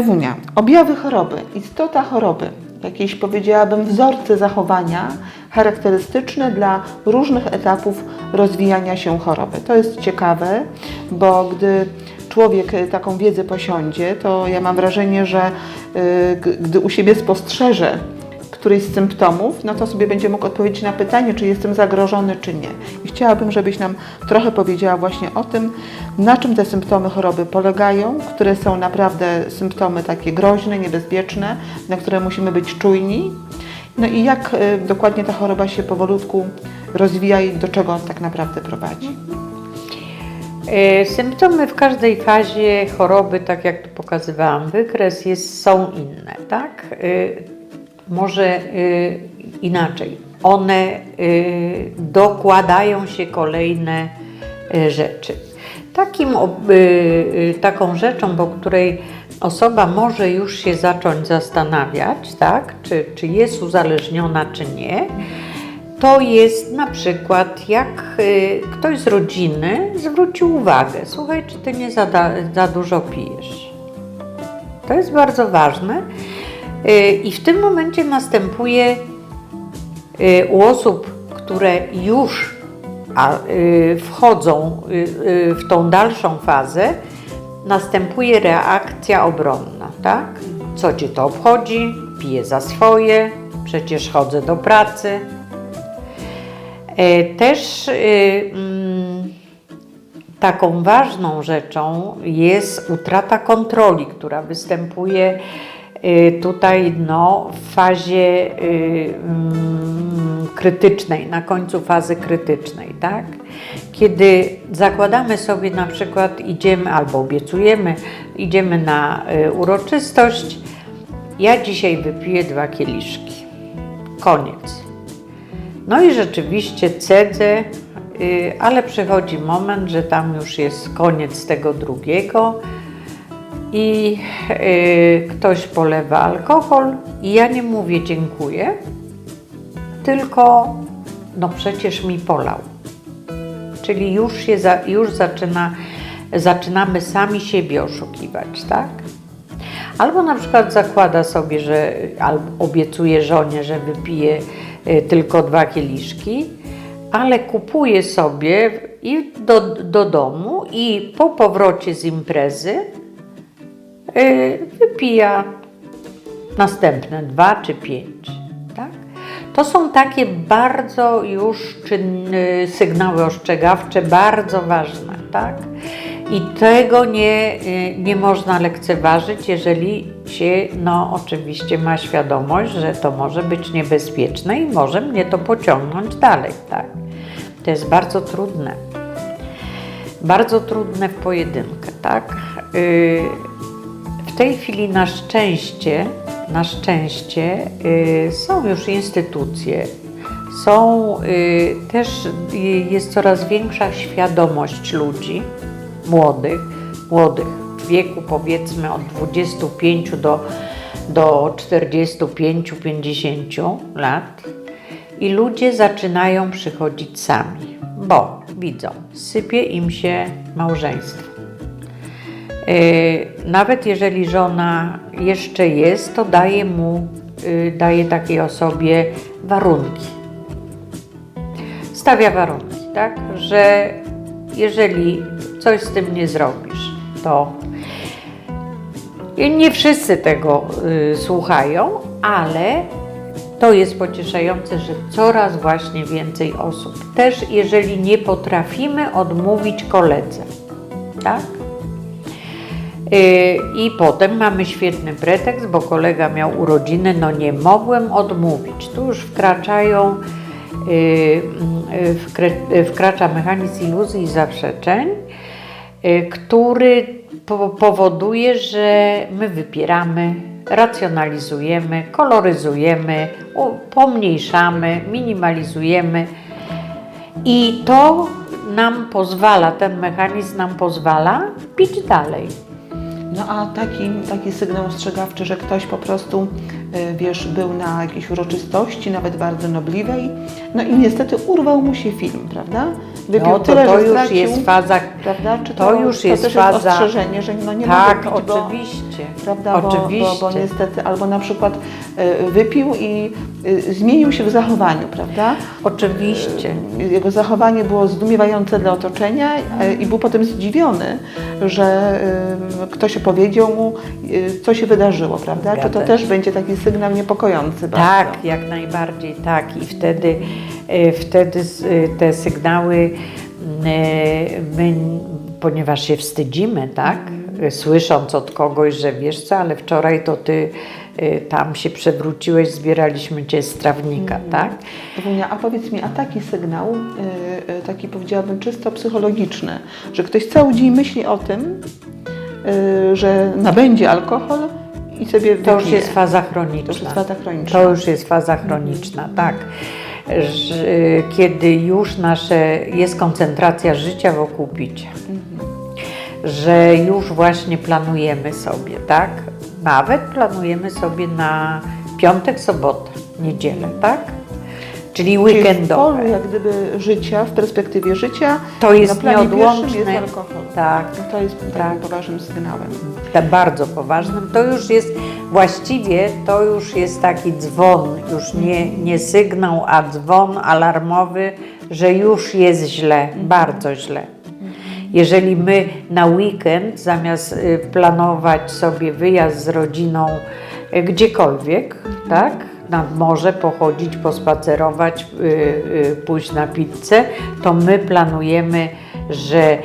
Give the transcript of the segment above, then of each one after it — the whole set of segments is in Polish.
Ewunia, objawy choroby, istota choroby, jakieś powiedziałabym wzorce zachowania charakterystyczne dla różnych etapów rozwijania się choroby. To jest ciekawe, bo gdy człowiek y, taką wiedzę posiądzie, to ja mam wrażenie, że y, gdy u siebie spostrzeże któryś z symptomów, no to sobie będzie mógł odpowiedzieć na pytanie, czy jestem zagrożony, czy nie. I chciałabym, żebyś nam trochę powiedziała właśnie o tym, na czym te symptomy choroby polegają, które są naprawdę symptomy takie groźne, niebezpieczne, na które musimy być czujni. No i jak y, dokładnie ta choroba się powolutku rozwija i do czego tak naprawdę prowadzi. E, Symptomy w każdej fazie choroby, tak jak tu pokazywałam, wykres jest, są inne, tak? Może e, inaczej. One e, dokładają się kolejne e, rzeczy. Takim, taką rzeczą, po której osoba może już się zacząć zastanawiać, tak? czy, czy jest uzależniona, czy nie, to jest na przykład, jak y, ktoś z rodziny zwrócił uwagę, słuchaj, czy ty nie za, za dużo pijesz. To jest bardzo ważne. Y, I w tym momencie następuje y, u osób, które już y, wchodzą w tą dalszą fazę, następuje reakcja obronna, tak? Co cię to obchodzi? Piję za swoje, przecież chodzę do pracy. E, Też mm, taką ważną rzeczą jest utrata kontroli, która występuje tutaj no, w fazie y, mm, krytycznej, na końcu fazy krytycznej, tak? Kiedy zakładamy sobie na przykład idziemy albo obiecujemy, idziemy na y, uroczystość, ja dzisiaj wypiję dwa kieliszki. Koniec. No i rzeczywiście cedzę, y, ale przychodzi moment, że tam już jest koniec tego drugiego i y, ktoś polewa alkohol i ja nie mówię dziękuję, tylko no przecież mi polał. Czyli już, się za, już zaczyna, zaczynamy sami siebie oszukiwać, tak? Albo na przykład zakłada sobie, że albo obiecuje żonie, że wypije y, tylko dwa kieliszki, ale kupuje sobie i do, do domu i po powrocie z imprezy wypija następne dwa czy pięć. Tak? To są takie bardzo już czynny, sygnały ostrzegawcze, bardzo ważne. Tak? I tego nie, y, nie można lekceważyć, jeżeli się, no oczywiście ma świadomość, że to może być niebezpieczne i może mnie to pociągnąć dalej. Tak? To jest bardzo trudne. Bardzo trudne w pojedynkę, tak? Y, w tej chwili na szczęście, na szczęście y, są już instytucje, są y, też y, jest coraz większa świadomość ludzi młodych, młodych w wieku powiedzmy od 25 do, do 45-50 lat i ludzie zaczynają przychodzić sami, bo widzą, sypie im się małżeństwo. Yy, Nawet jeżeli żona jeszcze jest, to daje mu, yy, daje takiej osobie warunki. Stawia warunki, tak? Że jeżeli coś z tym nie zrobisz, to nie wszyscy tego y, słuchają, ale to jest pocieszające, że coraz właśnie więcej osób. Też jeżeli nie potrafimy odmówić koledze, tak? Y, I potem mamy świetny pretekst, bo kolega miał urodziny, no nie mogłem odmówić. Tu już wkraczają, y, y, wkrę- wkracza mechanizm iluzji i zaprzeczeń, który po- powoduje, że my wypieramy, racjonalizujemy, koloryzujemy, pomniejszamy, minimalizujemy. I to nam pozwala, ten mechanizm nam pozwala pić dalej. No a taki, taki sygnał ostrzegawczy, że ktoś po prostu y, wiesz, był na jakiejś uroczystości, nawet bardzo nobliwej, no i niestety urwał mu się film, prawda? Wypił No to, tyle, to już stracił, jest faza. prawda? Czy to już to jest też faza- jest ostrzeżenie, że no nie Tak, mogę pić, bo, prawda? Bo, Oczywiście. Bo, bo niestety, albo na przykład y, wypił i y, zmienił się w zachowaniu, prawda? Oczywiście. Jego zachowanie było zdumiewające dla otoczenia e, i był potem zdziwiony, że ktoś opowiedział mu, co się wydarzyło, prawda? Czy to Zgadza też będzie taki sygnał niepokojący bardzo? Tak, jak najbardziej tak. I wtedy, e, wtedy e, te sygnały, e, my, ponieważ się wstydzimy, tak? E, Słysząc od kogoś, że wiesz co, ale wczoraj to ty e, tam się przewróciłeś, zbieraliśmy cię z trawnika, tak? Ewunia, a powiedz mi, a taki sygnał, y, y, taki powiedziałabym czysto psychologiczny, że ktoś cały dzień myśli o tym, y, że nabędzie alkohol i sobie To już jest faza To już chroniczna. jest faza chroniczna. To już jest faza chroniczna, tak. Że, kiedy już nasze, jest koncentracja życia wokół picia. Że już właśnie planujemy sobie, tak? Nawet planujemy sobie na piątek, sobotę, niedzielę, tak? Czyli Czyli w weekendowe. polu jak gdyby życia, w perspektywie życia, To jest na nieodłączne. jest alkohol. Tak, No to jest Tak. poważnym sygnałem. tak bardzo poważnym, to już jest właściwie to już jest taki dzwon, już nie, nie sygnał, a dzwon alarmowy, że już jest źle, bardzo źle. Jeżeli my na weekend zamiast y, planować sobie wyjazd z rodziną y, gdziekolwiek, tak? Nad morze pochodzić, pospacerować, y, pójść na pizzę, to my planujemy, że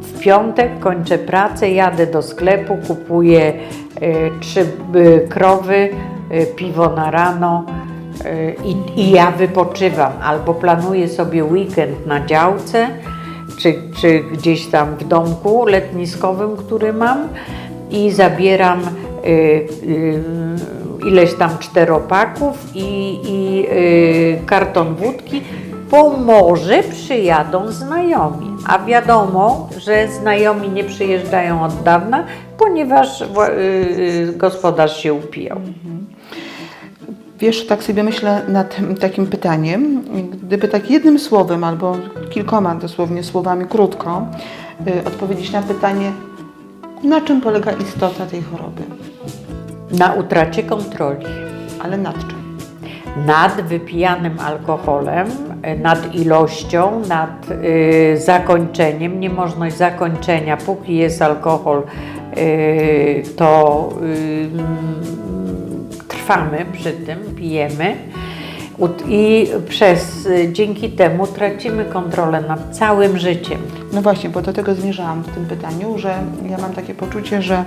w piątek kończę pracę, jadę do sklepu, kupuję trzy krowy, piwo na rano i, i ja wypoczywam. Albo planuję sobie weekend na działce, czy, czy gdzieś tam w domku letniskowym, który mam i zabieram y, y, ileś tam czteropaków i, i y, karton wódki, bo może przyjadą znajomi. A wiadomo, że znajomi nie przyjeżdżają od dawna, ponieważ y, y, gospodarz się upijał. Wiesz, tak sobie myślę nad takim pytaniem, gdyby tak jednym słowem albo kilkoma dosłownie słowami krótko y, odpowiedzieć na pytanie, na czym polega istota tej choroby, Na utracie kontroli. ale nad czym? nad wypijanym alkoholem, y, nad ilością, nad y, zakończeniem, niemożność zakończenia, póki jest alkohol, y, to y, trwamy przy tym, pijemy. I przez, y, dzięki temu tracimy kontrolę nad całym życiem. No właśnie, bo do tego zmierzałam w tym pytaniu, że ja mam takie poczucie, że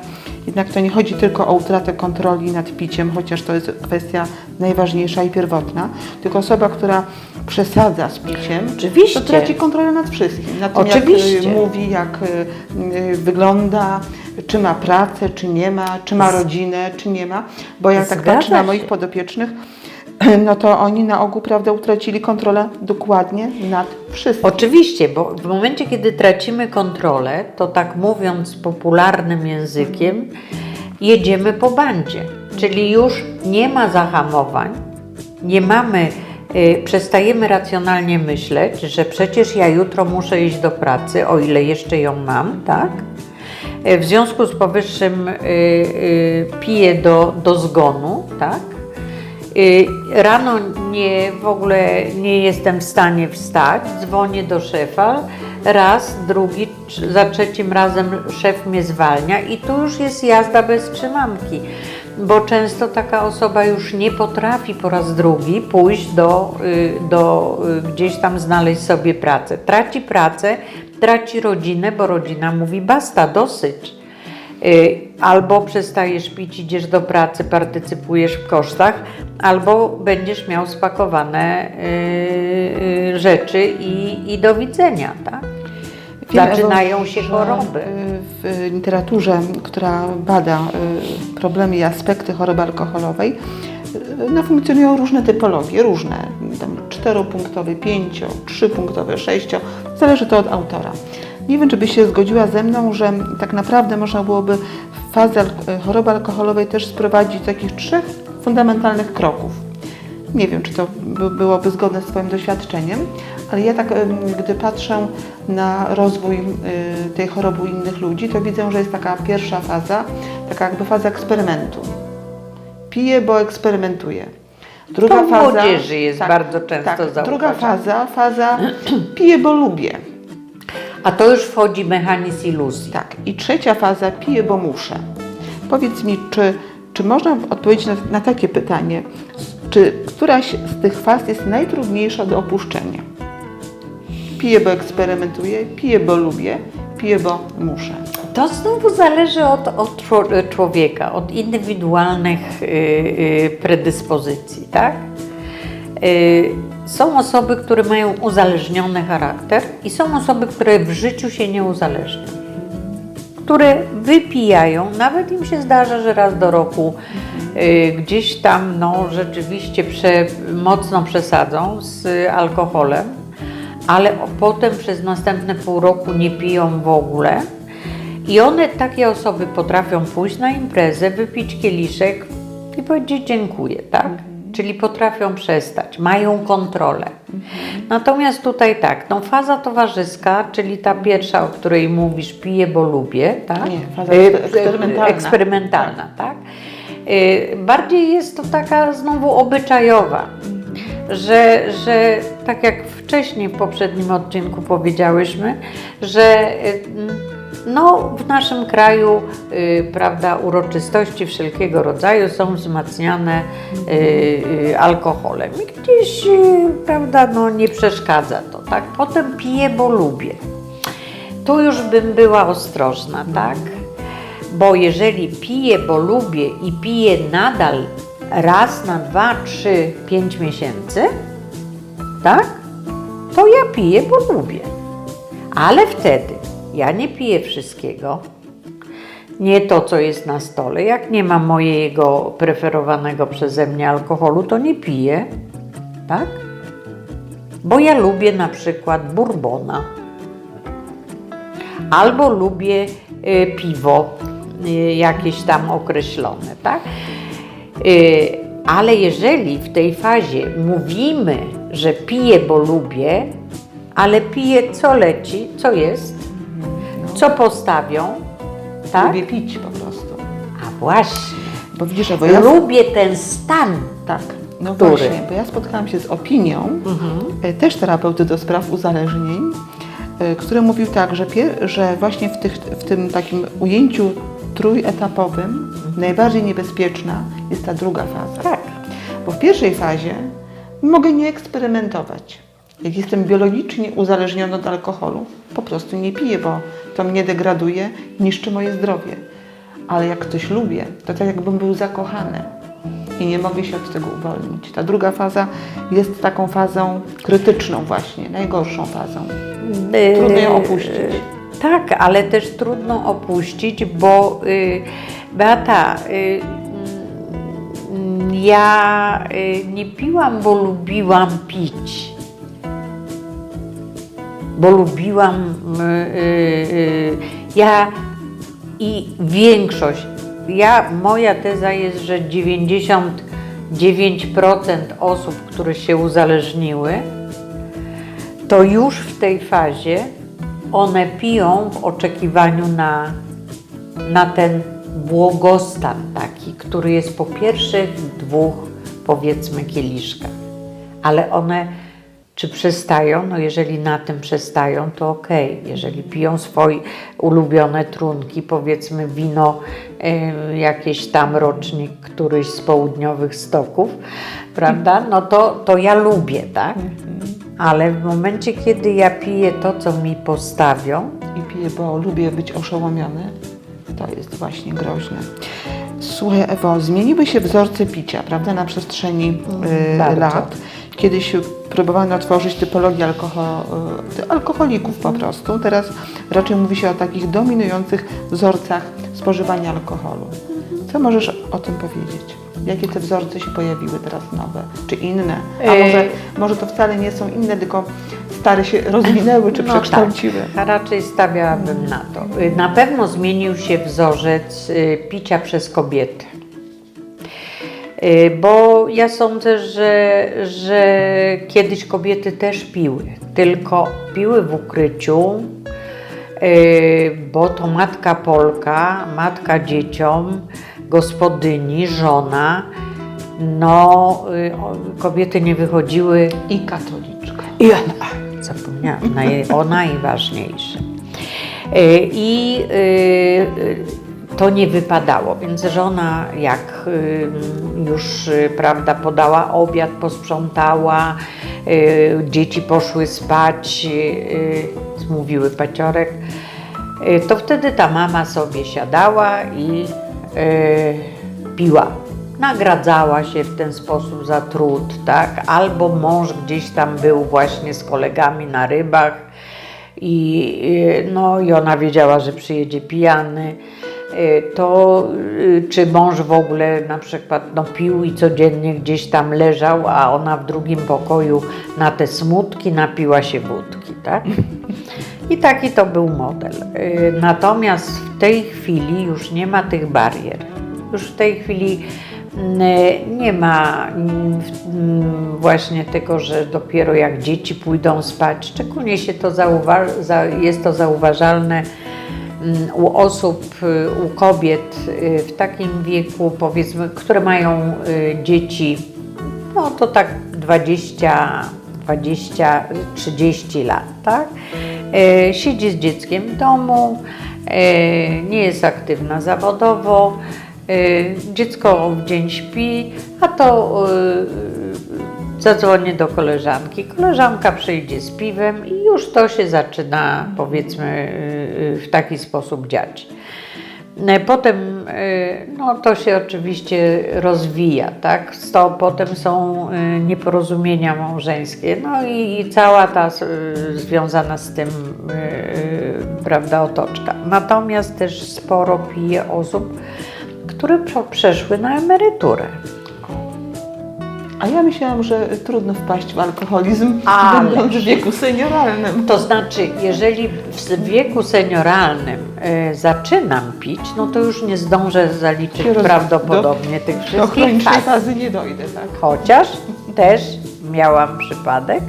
jednak to nie chodzi tylko o utratę kontroli nad piciem, chociaż to jest kwestia najważniejsza i pierwotna, tylko osoba, która przesadza z piciem, Oczywiście. to traci kontrolę nad wszystkim. Nad tym, Oczywiście. jak y, mówi, jak y, y, wygląda, czy ma pracę, czy nie ma, czy ma rodzinę, czy nie ma. Bo jak tak Zgadza patrzę na moich podopiecznych, no to oni na ogół, prawda, utracili kontrolę dokładnie nad wszystkim. Oczywiście, bo w momencie, kiedy tracimy kontrolę, to tak mówiąc popularnym językiem, jedziemy po bandzie. Czyli już nie ma zahamowań, nie mamy, y, przestajemy racjonalnie myśleć, że przecież ja jutro muszę iść do pracy, o ile jeszcze ją mam, tak? Y, W związku z powyższym y, y, piję do, do zgonu, tak? Y, Rano nie, w ogóle nie jestem w stanie wstać, dzwonię do szefa, raz, drugi, za trzecim razem szef mnie zwalnia i tu już jest jazda bez trzymanki, bo często taka osoba już nie potrafi po raz drugi pójść do, y, do y, gdzieś tam znaleźć sobie pracę. Traci pracę, traci rodzinę, bo rodzina mówi basta, dosyć. Y, Albo przestajesz pić, idziesz do pracy, partycypujesz w kosztach, albo będziesz miał spakowane y, y, rzeczy i, i do widzenia, tak? Zaczynają się choroby. W literaturze, która bada problemy i aspekty choroby alkoholowej, no, funkcjonują różne typologie, różne, tam czteropunktowe, pięcio, trzypunktowe, sześcio, zależy to od autora. Nie wiem, czy byś się zgodziła ze mną, że tak naprawdę można byłoby fazę al- choroby alkoholowej też sprowadzić do takich trzech fundamentalnych kroków. Nie wiem, czy to by- byłoby zgodne z Twoim doświadczeniem, ale ja tak, gdy patrzę na rozwój y, tej choroby u innych ludzi, to widzę, że jest taka pierwsza faza, taka jakby faza eksperymentu. Piję, bo eksperymentuję. Druga To u młodzieży jest bardzo często tak, Druga faza, faza piję, bo lubię. A to już wchodzi mechanizm iluzji. Tak. I trzecia faza, piję, bo muszę. Powiedz mi, czy, czy można odpowiedzieć na, na takie pytanie, czy któraś z tych faz jest najtrudniejsza do opuszczenia? Piję, bo eksperymentuję, piję, bo lubię, piję, bo muszę. To znowu zależy od, od czło- człowieka, od indywidualnych y, y, predyspozycji, tak? Y, są osoby, które mają uzależniony charakter i są osoby, które w życiu się nie uzależnią. Które wypijają, nawet im się zdarza, że raz do roku y, gdzieś tam no, rzeczywiście prze, mocno przesadzą z alkoholem, ale potem przez następne pół roku nie piją w ogóle. I one, takie osoby potrafią pójść na imprezę, wypić kieliszek i powiedzieć dziękuję, tak? Czyli potrafią przestać, mają kontrolę. Natomiast tutaj tak, no faza towarzyska, czyli ta pierwsza, o której mówisz, piję, bo lubię, tak? Nie, faza Y, ekspe- eksperymentalna. Eksperymentalna, tak? Y, Bardziej jest to taka znowu obyczajowa, że, że tak jak wcześniej w poprzednim odcinku powiedziałyśmy, że y, no, w naszym kraju y, prawda, uroczystości wszelkiego rodzaju są wzmacniane y, y, alkoholem i gdzieś y, prawda, no, nie przeszkadza to. Tak? Potem piję, bo lubię. Tu już bym była ostrożna, tak? Bo jeżeli piję, bo lubię i piję nadal raz na dwa, trzy, pięć miesięcy, tak? To ja piję, bo lubię. Ale wtedy ja nie piję wszystkiego. Nie to, co jest na stole. Jak nie ma mojego preferowanego przeze mnie alkoholu, to nie piję, tak? Bo ja lubię na przykład bourbona albo lubię y, piwo y, jakieś tam określone, tak? Y, ale jeżeli w tej fazie mówimy, że piję, bo lubię, ale piję co leci, co jest, co postawią, tak? Lubię pić po prostu. A właśnie, Bo widzisz, bo ja... lubię ten stan. Tak, no Który? właśnie, bo ja spotkałam się z opinią, e, też terapeuty do spraw uzależnień, e, który mówił tak, że, że właśnie w, tych, w tym takim ujęciu trójetapowym najbardziej niebezpieczna jest ta druga faza. Tak. Bo w pierwszej fazie mogę nie eksperymentować. Jak jestem biologicznie uzależniona od alkoholu, po prostu nie piję, bo to mnie degraduje, niszczy moje zdrowie. Ale jak coś lubię, to tak jakbym był zakochany i nie mogę się od tego uwolnić. Ta druga faza jest taką fazą krytyczną właśnie, najgorszą fazą. Trudno ją opuścić. Y, Tak, ale też trudno opuścić, bo y, Beata, y, ja y, nie piłam, bo lubiłam pić. Bo lubiłam, y, y, y, ja i większość, ja, moja teza jest, że 99% osób, które się uzależniły, to już w tej fazie one piją w oczekiwaniu na, na ten błogostan taki, który jest po pierwszych dwóch, powiedzmy, kieliszkach. Ale one, czy przestają? No jeżeli na tym przestają, to okej. Jeżeli piją swoje ulubione trunki, powiedzmy wino, y, jakieś tam rocznik, któryś z południowych stoków, prawda? No to, to ja lubię, tak? Ale w momencie, kiedy ja piję to, co mi postawią, I piję, bo lubię być oszołomiony, to jest właśnie groźne. Słuchaj Ewo, zmieniły się wzorce picia, prawda, na przestrzeni y, bardzo. lat. Kiedyś próbowano tworzyć typologię ty- alkoholików po prostu. Teraz raczej mówi się o takich dominujących wzorcach spożywania alkoholu. Co możesz o tym powiedzieć? Jakie te wzorce się pojawiły teraz nowe, czy inne? A może, może to wcale nie są inne, tylko stare się rozwinęły czy No przekształciły? Tak, raczej stawiałabym na to. Na pewno zmienił się wzorzec y, picia przez kobiety. Y, Bo ja sądzę, że, że kiedyś kobiety też piły, tylko piły w ukryciu, y, bo to matka Polka, matka dzieciom, gospodyni, żona. No, y, kobiety nie wychodziły I katoliczka. i ona, zapomniałam, naj, o najważniejsze. I to nie wypadało, więc żona jak już y, prawda, podała obiad, posprzątała, y, dzieci poszły spać, y, zmówiły paciorek, to wtedy ta mama sobie siadała i piła. Nagradzała się w ten sposób za trud, tak? Albo mąż gdzieś tam był właśnie z kolegami na rybach i, no, i ona wiedziała, że przyjedzie pijany. Y, To y, czy mąż w ogóle na przykład no, pił i codziennie gdzieś tam leżał, a ona w drugim pokoju na te smutki napiła się wódki, tak? I taki to był model. Y, Natomiast w tej chwili już nie ma tych barier. Już w tej chwili mm, nie ma mm, mm, właśnie tego, że dopiero jak dzieci pójdą spać, szczególnie się to zauwa- za- jest to zauważalne u osób, y, u kobiet y, w takim wieku, powiedzmy, które mają y, dzieci, no to tak 20, 20, 30 lat, tak? E, siedzi z dzieckiem w domu, nie jest aktywna zawodowo, dziecko w dzień śpi, a to zadzwonię do koleżanki. Koleżanka przyjdzie z piwem i już to się zaczyna, powiedzmy, e, w taki sposób dziać. E, Potem e, no, to się oczywiście rozwija, tak? To potem są nieporozumienia małżeńskie, no i, cała ta związana z tym prawda, otoczka. Natomiast też sporo pije osób, które prze- przeszły na emeryturę. A ja myślałam, że trudno wpaść w alkoholizm, Ale- będąc w wieku senioralnym. To znaczy, jeżeli w wieku senioralnym e, zaczynam pić, no to już nie zdążę zaliczyć Się roz- prawdopodobnie tych Do wszystkich chronicznej faz. fazy nie dojdę, tak? Chociaż też miałam przypadek,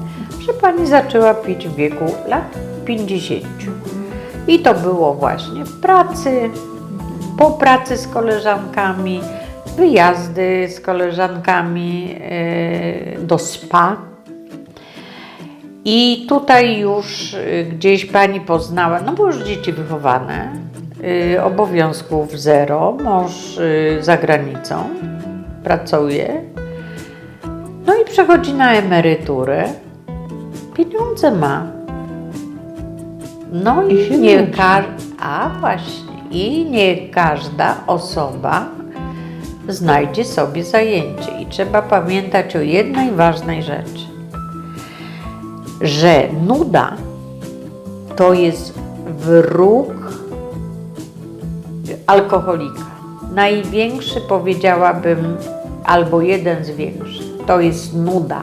że pani zaczęła pić w wieku lat 50. I to było właśnie w pracy, po pracy z koleżankami, wyjazdy z koleżankami e, do spa. I tutaj już y, gdzieś pani poznała, no bo już dzieci wychowane, y, obowiązków zero, mąż y, za granicą pracuje, no i przechodzi na emeryturę, pieniądze ma. No i, I nie nudzi. ka- a właśnie, i nie każda osoba znajdzie sobie zajęcie. I trzeba pamiętać o jednej ważnej rzeczy, że nuda to jest wróg alkoholika. Największy powiedziałabym, albo jeden z większych, to jest nuda.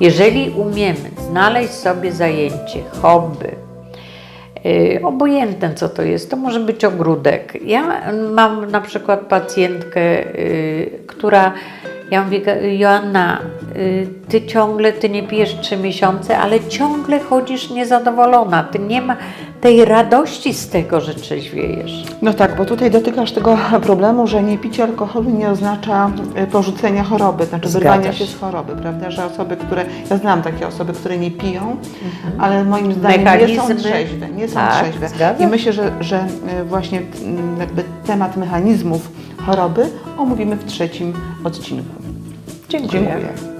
Jeżeli umiemy znaleźć sobie zajęcie, hobby, obojętne co to jest, to może być ogródek. Ja mam na przykład pacjentkę, yy, która, ja mówię, Joanna, yy, ty ciągle, ty nie pijesz trzy miesiące, ale ciągle chodzisz niezadowolona, ty nie ma tej radości z tego, że trzeźwiejesz. No tak, bo tutaj dotykasz tego problemu, że nie picie alkoholu nie oznacza y, porzucenia choroby, znaczy wyrwania się z choroby, prawda? Że osoby, które, ja znam takie osoby, które nie piją, ale moim zdaniem nie są Mechanizmy. trzeźwe, nie są Tak, trzeźwe. zgadza I myślę, że, że y, właśnie mm, jakby temat mechanizmów choroby omówimy w trzecim odcinku. Dziękuję. Dziękuję.